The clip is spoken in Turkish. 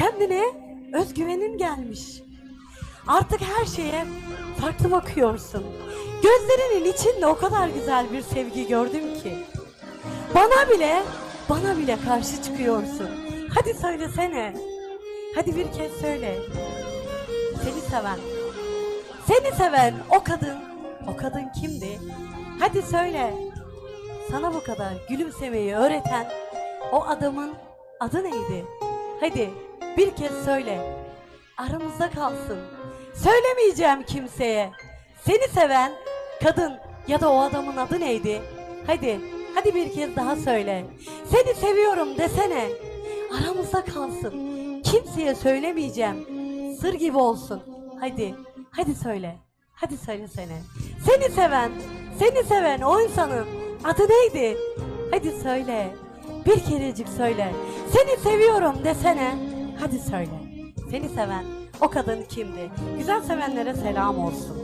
Kendine özgüvenin gelmiş. Artık her şeye farklı bakıyorsun. Gözlerinin içinde o kadar güzel bir sevgi gördüm ki. Bana bile, bana bile karşı çıkıyorsun. Hadi söylesene. Hadi bir kez söyle. Seni seven, seni seven o kadın, o kadın kimdi? Hadi söyle. Sana bu kadar gülümsemeyi öğreten o adamın adı neydi? Hadi bir kez söyle. Aramızda kalsın. Söylemeyeceğim kimseye. Seni seven kadın ya da o adamın adı neydi? Hadi, hadi bir kez daha söyle. Seni seviyorum desene. Aramızda kalsın. Kimseye söylemeyeceğim. Sır gibi olsun. Hadi, hadi söyle. Hadi söylesene. Seni seven, seni seven o insanın adı neydi? Hadi söyle. Bir kerecik söyle. Seni seviyorum desene. Hadi söyle. Seni seven o kadın kimdi? Güzel sevenlere selam olsun.